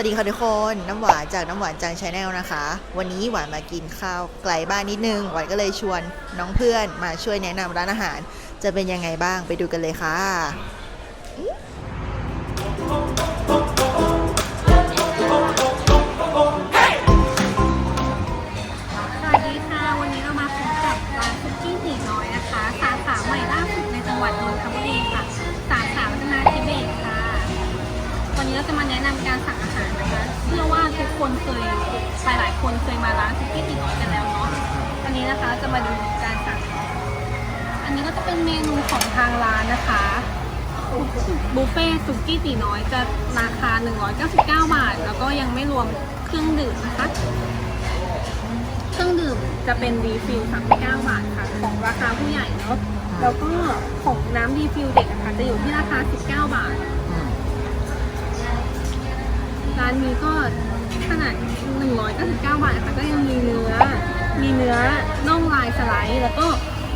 วัสดีค่ะทุกคน น้ำหวานจากน้ำหวานจังชาแนลนะคะ วันนี้หวานมากินข้าวไกลบ้านนิดนึง หวานก็เลยชวนน้องเพื่อนมาช่วยแนะนำร้านอาหาร จะเป็นยังไงบ้างไปดูกันเลยค่ะ นำการสั่งอาหารนะคะเชื่อว่าทุกคนเคยหลายหลายคนเคยมาร้านคุกกี้สีน้อยกันแล้วเนาะวันนี้นะคะจะมาดูการสั่ง อันนี้ก็จะเป็นเมนูของทางร้านนะคะบุฟเฟ่ต์สุกี้ตีน้อยจะราคา 199 บาท แล้วก็ยังไม่รวมเครื่องดื่มนะคะ เครื่องดื่มจะเป็นรีฟิล39 บาทค่ะ ของราคาผู้ใหญ่เนาะแล้วก็ของน้ำรีฟิลเด็กอะคะจะอยู่ที่ราคา 19 บาท ร้านนี้ก็ขนาด 199 บาทนะคะก็ยังมีเนื้อ มีเนื้อน่องลายสไลด์แล้วก็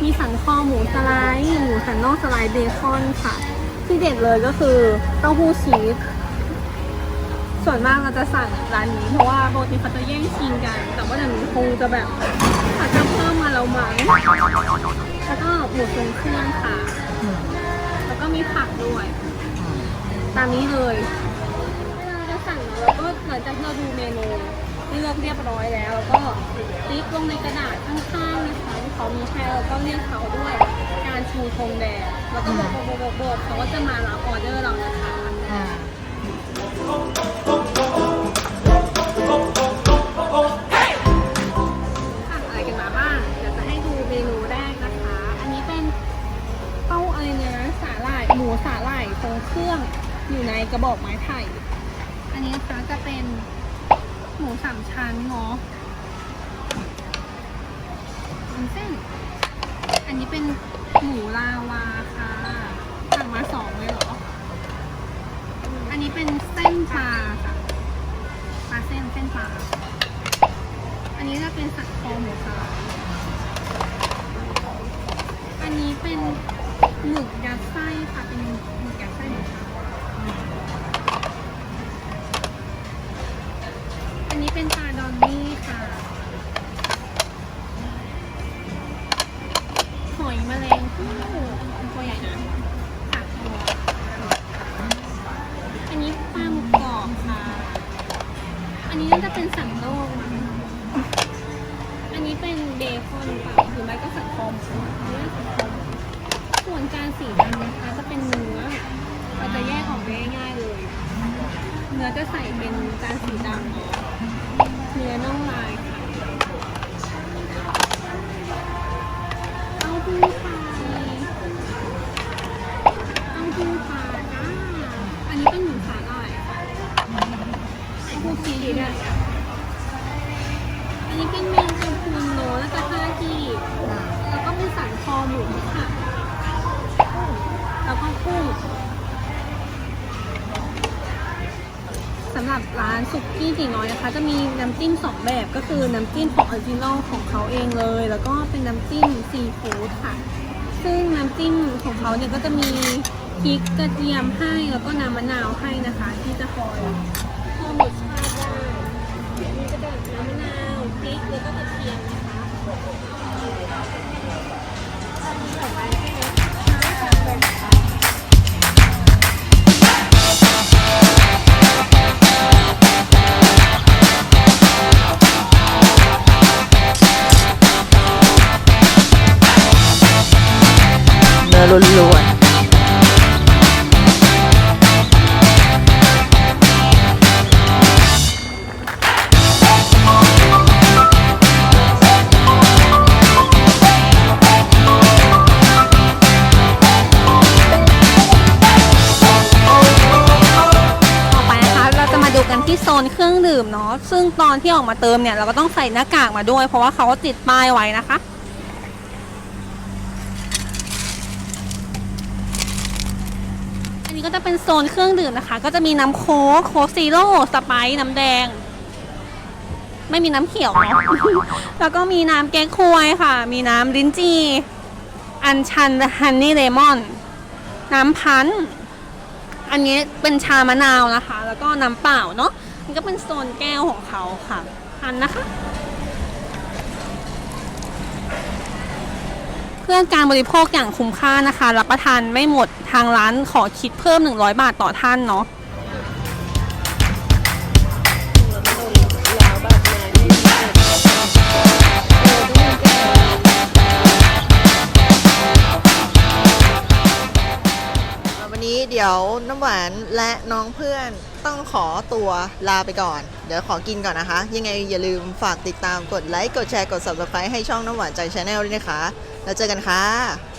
มีสันคอหมูสไลด์หมูสันนอกสไลด์เบคอนค่ะ ที่เด็ดเลยก็คือเต้าหู้ชีสส่วนมากเราจะสั่งร้านนี้เพราะว่าปกติเขาจะแย่งชิงกัน แต่ว่าเดี๋ยวนี้คงจะแบบเขาจะเพิ่มมาแล้วมั้งแล้วก็หมูทรงเครื่องค่ะ แล้วก็มีผักด้วย ตามนี้เลย เราจะสั่งเราก็หลังจากที่เราดูเมนูเลือกเรียบร้อยแล้วแล้วก็ติ๊กลงในกระดาษข้างๆนะคะที่เขามีให้แล้วก็เรียกเขาด้วยการชูธงแดงแล้วก็โบกโบกโบกโบกเขาก็จะมารับออเดอร์เรานะคะสั่งอะไรกันมาบ้าง เดี๋ยวจะให้ดูเมนูแรกนะคะ อันนี้เป็นเต้าอะไรเนี่ยนะสาหร่ายหมูสาหร่ายทรงเครื่องอยู่ในกระบอกไม้ไผ่ อันนี้นะคะจะเป็นหมูสามชั้นเนาะวุ้นเส้น อันนี้เป็นหมูลาวาค่ะสั่งมาสองเลยเหรอ อันนี้เป็นเส้นปลาค่ะปลาเส้นเส้นปลา อันนี้จะเป็นสัตว์คอหมูสไลด์อันนี้เป็นหมึกยัดไส้ค่ะเป็น อันนี้น่าจะเป็นสันโลกมั้งอันนี้เป็นเบคอนเปล่าหรือไม่ก็สันคอมสันคอมส่วนจานสีดำนะคะจะเป็นเนื้อเราจะแยกออกได้ง่ายเลย เนื้อจะใส่เป็นจานสีดำเนื้อน่องลาย อันนี้เป็นแมงกะพรุนโลแล้วก็ห้าที่แล้วก็เป็นสันคอหมูค่ะ แล้วก็กุ้งสำหรับร้านสุกี้ตีน้อยนะคะ จะมีน้ำจิ้มสองแบบก็คือน้ำจิ้มของออริจินอลของเขาเองเลย แล้วก็เป็นน้ำจิ้มซีฟู้ดค่ะ ซึ่งน้ำจิ้มของเขาเนี่ยก็จะมีพริกกระเทียมให้แล้วก็น้ำมะนาวให้นะคะ ที่จะคอยเพิ่มรสชาติได้มีกระดาษน้ำมะนาว พริกแล้วก็กระเทียมนะคะต่อไปใช่ไหมใช่ค่ะเนื้อล้วน ที่โซนเครื่องดื่มเนาะซึ่งตอนที่ออกมาเติมเนี่ยเราก็ต้องใส่หน้ากากมาด้วย เพราะว่าเขาก็ติดป้ายไว้นะคะ อันนี้ก็จะเป็นโซนเครื่องดื่มนะคะ ก็จะมีน้ำโค้กโค้กซีโร่สไปซ์น้ำแดง ไม่มีน้ำเขียวเนาะแล้วก็มีน้ำเก๊กฮวยค่ะ มีน้ำลิ้นจี่อันชันฮันนี่เลมอน น้ำพันธ์ อันนี้เป็นชามะนาวนะคะ แล้วก็น้ำเปล่าเนาะมันก็เป็นโซนแก้วของเขาค่ะทันนะคะ เพื่อการบริโภคอย่างคุ้มค่านะคะ รับประทานไม่หมดทางร้านขอคิดเพิ่ม 100 บาทต่อท่านเนาะ ยวน้ำหวานและน้องเพื่อนต้องขอตัวลาไปก่อน เดี๋ยวขอกินก่อนนะคะ ยังไงอย่าลืมฝากติดตามกดไลค์ กดแชร์ กด subscribe ให้ช่องน้ำหวานใจชาแนลด้วยนะคะ แล้วเจอกันค่ะ